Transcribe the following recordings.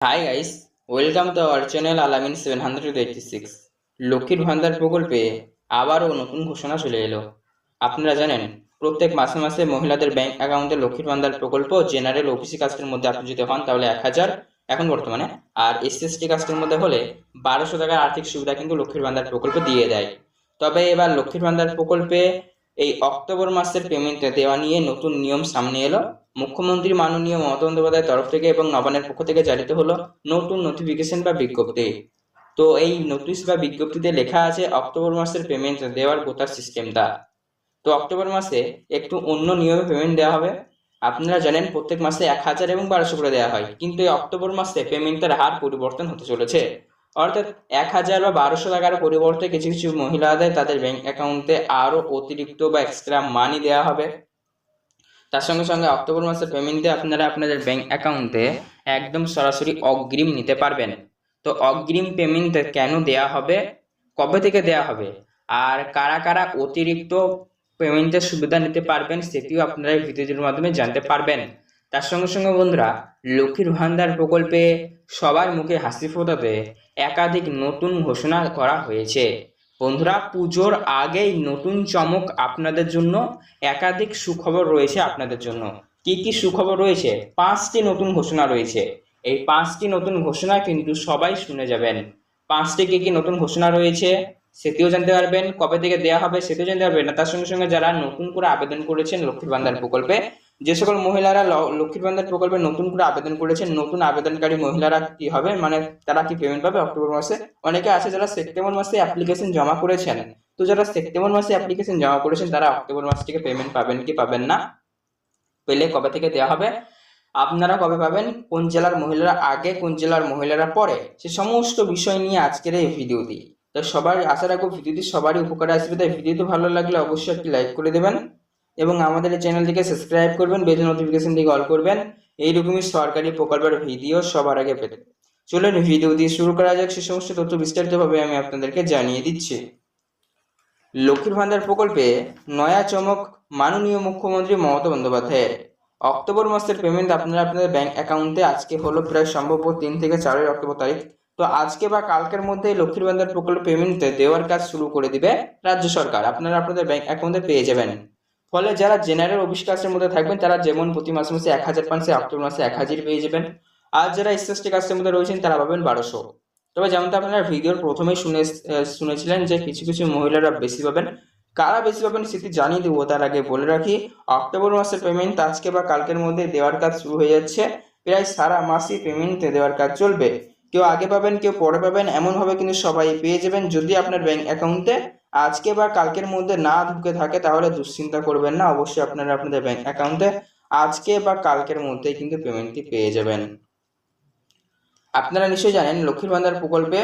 Hi guys welcome to our channel Alamin seven hundred eighty six লক্ষ্মীর ভান্ডার প্রকল্পে আবারও নতুন ঘোষণা চলে এলো। আপনারা জানেন, প্রত্যেক মাসে মাসে মহিলাদের ব্যাংক অ্যাকাউন্টে লক্ষ্মীর ভান্ডার প্রকল্প জেনারেল ওবিসি কাস্টের মধ্যে আপনি যদি হন তাহলে এক হাজার, এখন বর্তমানে। আর এসসি কাস্টের মধ্যে হলে বারোশো টাকার আর্থিক সুবিধা কিন্তু লক্ষ্মীর ভান্ডার প্রকল্প দিয়ে দেয়। তবে এবার লক্ষ্মীর ভান্ডার প্রকল্পে এই অক্টোবর মাসের পেমেন্ট দেওয়া নিয়ে নতুন নিয়ম সামনে এলো। মুখ্যমন্ত্রী মাননীয় মমতা বন্দ্যোপাধ্যায়ের তরফ থেকে এবং নবান্নের পক্ষ থেকে জারিত হলো নতুন নোটিফিকেশন বা বিজ্ঞপ্তি। তো এই নোটিশ বা বিজ্ঞপ্তিতে লেখা আছে অক্টোবর মাসের পেমেন্ট দেওয়ার গোটা সিস্টেমটা তো অক্টোবর মাসে একটু অন্য নিয়মে পেমেন্ট দেওয়া হবে। আপনারা জানেন প্রত্যেক মাসে এক হাজার এবং বারোশো করে দেওয়া হয়। কিন্তু এই অক্টোবর মাসে পেমেন্টের হার পরিবর্তন হতে চলেছে। অর্থাৎ এক হাজার বা বারোশো টাকার পরিবর্তে কিছু কিছু মহিলাদের তাদের ব্যাংক অ্যাকাউন্টে আরও অতিরিক্ত বা এক্সট্রা মানি দেওয়া হবে। তার সঙ্গে সঙ্গে অক্টোবর মাসের পেমেন্টে আপনারা আপনাদের ব্যাঙ্ক অ্যাকাউন্টে একদম সরাসরি অগ্রিম নিতে পারবেন। তো অগ্রিম পেমেন্ট কেন দেয়া হবে? কবে থেকে দেয়া হবে? আর কারা কারা অতিরিক্ত পেমেন্টের সুবিধা নিতে পারবেন সেটিও আপনারা এই ভিডিওটির মাধ্যমে জানতে পারবেন। তার সঙ্গে সঙ্গে বন্ধুরা, লক্ষ্মীর ভান্ডার প্রকল্পে সবার মুখে হাসি ফোটাতে একাধিক নতুন ঘোষণা করা হয়েছে। বন্ধুরা, পুজোর আগেই নতুন চমক আপনাদের জন্য, একাধিক সুখবর রয়েছে আপনাদের জন্য। কি কি সুখবর রয়েছে? পাঁচটি নতুন ঘোষণা রয়েছে। এই পাঁচটি নতুন ঘোষণা কিন্তু সবাই শুনে যাবেন। পাঁচটি কি কি নতুন ঘোষণা রয়েছে, সেটিও জানতে পারবেন। কবে থেকে দেওয়া হবে, সেটিও জানতে পারবেন না। তার সঙ্গে সঙ্গে যারা নতুন করে আবেদন করেছেন লক্ষ্মীর ভান্ডার প্রকল্পে যে সকল মহিলারা লক্ষ্মীর ভান্ডার প্রকল্পে নতুন করে আবেদন করেছেন নতুন আবেদনকারী মহিলারা কি হবে? মানে তারা কি পেমেন্ট পাবে অক্টোবর মাসে? অনেকে আছে যারা সেপ্টেম্বর মাসে অ্যাপ্লিকেশন জমা করেছেন। তো যারা সেপ্টেম্বর মাসে অ্যাপ্লিকেশন জমা করেছেন, তারা অক্টোবর মাস থেকে পেমেন্ট পাবেন কি পাবেন না? পেলে কবে থেকে দেওয়া হবে? আপনারা কবে পাবেন? কোন জেলার মহিলারা আগে, কোন জেলার মহিলারা পরে? সে সমস্ত বিষয় নিয়ে আজকের এই ভিডিওটি। তো সবার, আশা রাখব ভিডিওটি সবারই উপকারে আসবে। তাই ভিডিওটি ভালো লাগলে অবশ্যই একটি লাইক করে দেবেন। এবং আমাদের এই চ্যানেলটিকে সাবস্ক্রাইব করবেন, বেল নোটিফিকেশন দিকে অল করবেন। এইরকমই সরকারি প্রকল্পের ভিডিও সবার আগে পেতে। চলুন ভিডিও দিয়ে শুরু করা যাক। সে সমস্ত তথ্য বিস্তারিতভাবে আমি আপনাদেরকে জানিয়ে দিচ্ছি। লক্ষ্মীর ভান্ডার প্রকল্পে নয়া চমক মাননীয় মুখ্যমন্ত্রী মমতা বন্দ্যোপাধ্যায়ের। অক্টোবর মাসের পেমেন্ট আপনারা আপনাদের ব্যাংক অ্যাকাউন্টে আজকে হলো প্রায় সম্ভব তিন থেকে চারই অক্টোবর তারিখ। তো আজকে বা কালকের মধ্যে লক্ষ্মীর ভান্ডার প্রকল্প পেমেন্ট দেওয়ার কাজ শুরু করে দিবে রাজ্য সরকার। আপনারা আপনাদের ব্যাংক অ্যাকাউন্টে পেয়ে যাবেন। ফলে যারা জেনারেল অফিস কাস্টের মধ্যে থাকবেন, তারা যেমন প্রতি মাসে মাসে এক হাজার সে অক্টোবর মাসে এক হাজার পেয়ে যাবেন। আর যারা এসএসটি কাস্টের মধ্যে রয়েছেন, তারা পাবেন বারোশো। তবে যেমনটা আপনারা ভিডিওর প্রথমেই শুনে শুনেছিলেন যে কিছু কিছু মহিলারা বেশি পাবেন। কারা বেশি পাবেন সেটি জানিয়ে দেবো, তার আগে বলে রাখি, অক্টোবর মাসের পেমেন্ট আজকে বা কালকের মধ্যে দেওয়ার কাজ শুরু হয়ে যাচ্ছে। প্রায় সারা মাসই পেমেন্ট দেওয়ার কাজ চলবে। কেউ আগে পাবেন, কেউ পরে পাবেন, এমনভাবে কিন্তু সবাই পেয়ে যাবেন যদি আপনার ব্যাংক অ্যাকাউন্টে আজকে বা কালকের মধ্যে না ঢুকে থাকে, তাহলে দুশ্চিন্তা করবেন না। অবশ্যই আপনারা আপনাদের ব্যাংক অ্যাকাউন্টে আজকে বা কালকের মধ্যেই কিন্তু পেমেন্টটি পেয়ে যাবেন। আপনারা নিশ্চয়ই জানেন, লক্ষ্মীর ভান্ডার প্রকল্পে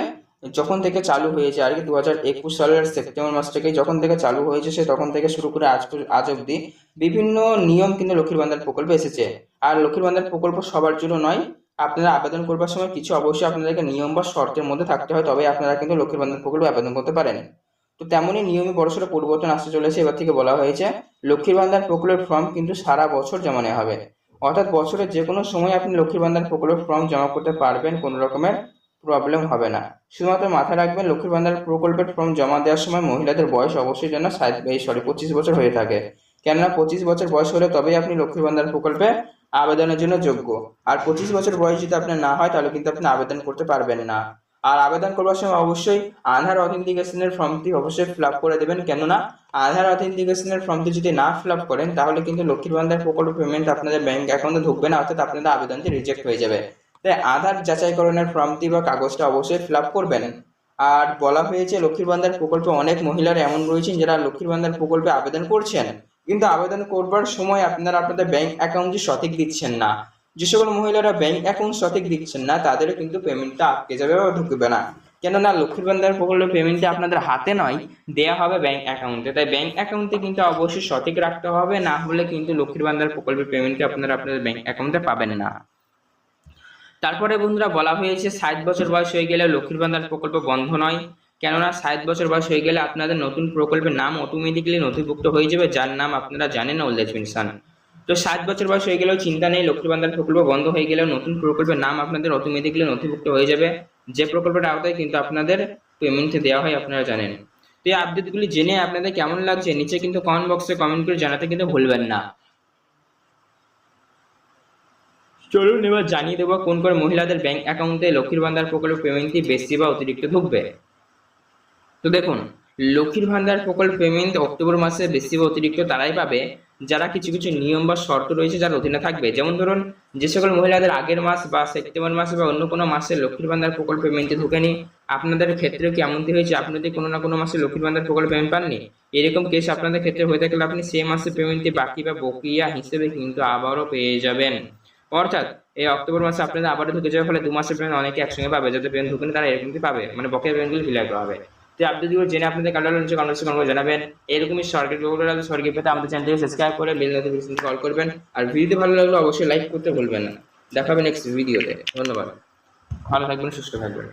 যখন থেকে চালু হয়েছে, আর কি দু হাজার একুশ সালের সেপ্টেম্বর মাস থেকে যখন থেকে চালু হয়েছে, সে তখন থেকে শুরু করে আজ আজ অবধি বিভিন্ন নিয়ম কিন্তু লক্ষ্মীর ভান্ডার প্রকল্পে এসেছে। আর লক্ষ্মীর ভান্ডার প্রকল্প সবার জন্য নয়, আপনারা আবেদন করবার সময় কিছু অবশ্যই আপনাদেরকে নিয়ম বা শর্তের মধ্যে থাকতে হয় তবে আপনারা কিন্তু লক্ষ্মীর ভান্ডার প্রকল্পে আবেদন করতে পারেন। তো তেমনই নিয়মে বড়সড় পরিবর্তন আসতে চলেছে এবার থেকে বলা হয়েছে। লক্ষ্মীর ভান্ডার প্রকল্পের ফর্ম কিন্তু সারা বছর জমা নেওয়া হবে। অর্থাৎ বছরের যে কোনো সময় আপনি লক্ষ্মীর ভান্ডার প্রকল্পের ফর্ম জমা করতে পারবেন, কোনো রকমের প্রবলেম হবে না। শুধুমাত্র মাথায় রাখবেন লক্ষ্মীর ভান্ডার প্রকল্পের ফর্ম জমা দেওয়ার সময় মহিলাদের বয়স অবশ্যই যেন সরি, পঁচিশ বছর হয়ে থাকে। কেননা পঁচিশ বছর বয়স হলে তবেই আপনি লক্ষ্মীর ভান্ডার প্রকল্পে আবেদনের জন্য যোগ্য। আর পঁচিশ বছর বয়স যদি আপনার না হয়, তাহলে কিন্তু আপনি আবেদন করতে পারবেন না। আর আবেদন করবার সময় অবশ্যই আধার অথেন্টিকেশনের ফর্মটি অবশ্যই ফিল আপ করে দেবেন। কেননা, আধার অথেন্টিকেশনের ফর্মটি যদি না ফিল আপ করেন, তাহলে কিন্তু লক্ষ্মীর ভান্ডার প্রকল্প পেমেন্ট আপনাদের ব্যাংক অ্যাকাউন্টে ঢুকবে না, অর্থাৎ আপনাদের আবেদনটি রিজেক্ট হয়ে যাবে। তাই আধার যাচাইকরণের ফর্মটি বা কাগজটা অবশ্যই ফিল আপ করবেন। আর বলা হয়েছে লক্ষ্মীর ভান্ডার প্রকল্পে অনেক মহিলারা এমন রয়েছেন যারা লক্ষ্মীর ভান্ডার প্রকল্পে আবেদন করছেন। কিন্তু আবেদন করবার সময় আপনারা আপনাদের ব্যাংক অ্যাকাউন্টটি সঠিক দিচ্ছেন না। যে সকল মহিলারা ব্যাংক অ্যাকাউন্ট সঠিক দিচ্ছেন না, তাদেরও কিন্তু পেমেন্টটা আটকে যাবে বা ঢুকবে না। কেননা লক্ষ্মীর ভান্ডার প্রকল্পের পেমেন্টটা আপনাদের হাতে নয়, দেয়া হবে ব্যাংক অ্যাকাউন্টে তাই ব্যাংক অ্যাকাউন্টে কিন্তু অবশ্যই সঠিক রাখতে হবে, না হলে কিন্তু লক্ষ্মীর ভান্ডার প্রকল্পের পেমেন্টটা আপনারা আপনাদের ব্যাংক অ্যাকাউন্টে পাবেন না। তারপরে বন্ধুরা বলা হয়েছে, ষাট বছর বয়স হয়ে গেলে লক্ষ্মীর ভান্ডার প্রকল্প বন্ধ নয়। কেননা ষাট বছর বয়স হয়ে গেলে আপনাদের নতুন প্রকল্পের নাম অটোমেটিক্যালি নথিভুক্ত হয়ে যাবে, যার নাম আপনারা জানেন ওল্ড এজ পেনশন তো সাত বছর বয়স হয়ে গেলেও চিন্তা নেই, লক্ষ্মীর ভান্ডার প্রকল্প বন্ধ হয়ে গেলেও নতুন প্রকল্পের নাম আপনাদের অটোমেটিকলি নথিভুক্ত হয়ে যাবে। যে প্রকল্পটা আওতায় কিন্তু আপনাদের পেমেন্ট দেওয়া হয় আপনারা জানেন। তো এই আপডেটগুলি জেনে আপনাদের কেমন লাগছে, নিচে কিন্তু কমেন্ট বক্সে কমেন্ট করে জানাতে কিন্তু ভুলবেন না। চলুন এবার জানিয়ে দেবো কোন কোন মহিলাদের ব্যাংক অ্যাকাউন্টে লক্ষ্মীর ভান্ডার প্রকল্প পেমেন্টটি বেশি বা অতিরিক্ত ঢুকবে। তো দেখুন, লক্ষ্মীর ভান্ডার প্রকল্প পেমেন্ট অক্টোবর মাসে বেশি বা অতিরিক্ত তারাই পাবে। যারা কিছু কিছু নিয়ম বা শর্ত রয়েছে যার অধীনে থাকবে। যেমন ধরুন, যে সকল মহিলাদের আগের মাস বা সেপ্টেম্বর মাসে বা অন্য কোনো মাসে লক্ষ্মীর ভান্ডার প্রকল্প পেমেন্টে ঢুকেনি, আপনাদের ক্ষেত্রে কি এমনটি হয়েছে? আপনি যদি কোনো না কোনো মাসে লক্ষ্মীর ভান্ডার প্রকল্প পেমেন্ট পাননি, এরকম কেস আপনাদের ক্ষেত্রে হয়ে থাকলে আপনি সেই মাসে পেমেন্টটি বাকি বা বকিয়া হিসেবে কিন্তু আবারও পেয়ে যাবেন। অর্থাৎ, এই অক্টোবর মাসে আপনাদের আবারও ঢুকে যাওয়ার ফলে দু মাসের পেমেন্ট অনেকে একসঙ্গে পাবে। যাদের পেমেন্ট ঢুকেনি তারা এরকমই পাবে মানে বকেয়া পেমেন্টগুলো ফিল করা হবে। তো আপডেটগুলো জেনে আপনাদের কালার নিচে কমেন্ট করে জানাবেন। এরকমই সরকারি প্রকল্প সরকারি পেতে আমাদের চ্যানেলটিকে সাবস্ক্রাইব করে বেল নোটিফিকেশন কল করবেন। আর ভিডিওটি ভালো লাগলে অবশ্যই লাইক করতে ভুলবেন না। দেখাবেন নেক্সট ভিডিওতে ধন্যবাদ। ভালো থাকবেন, সুস্থ থাকবেন।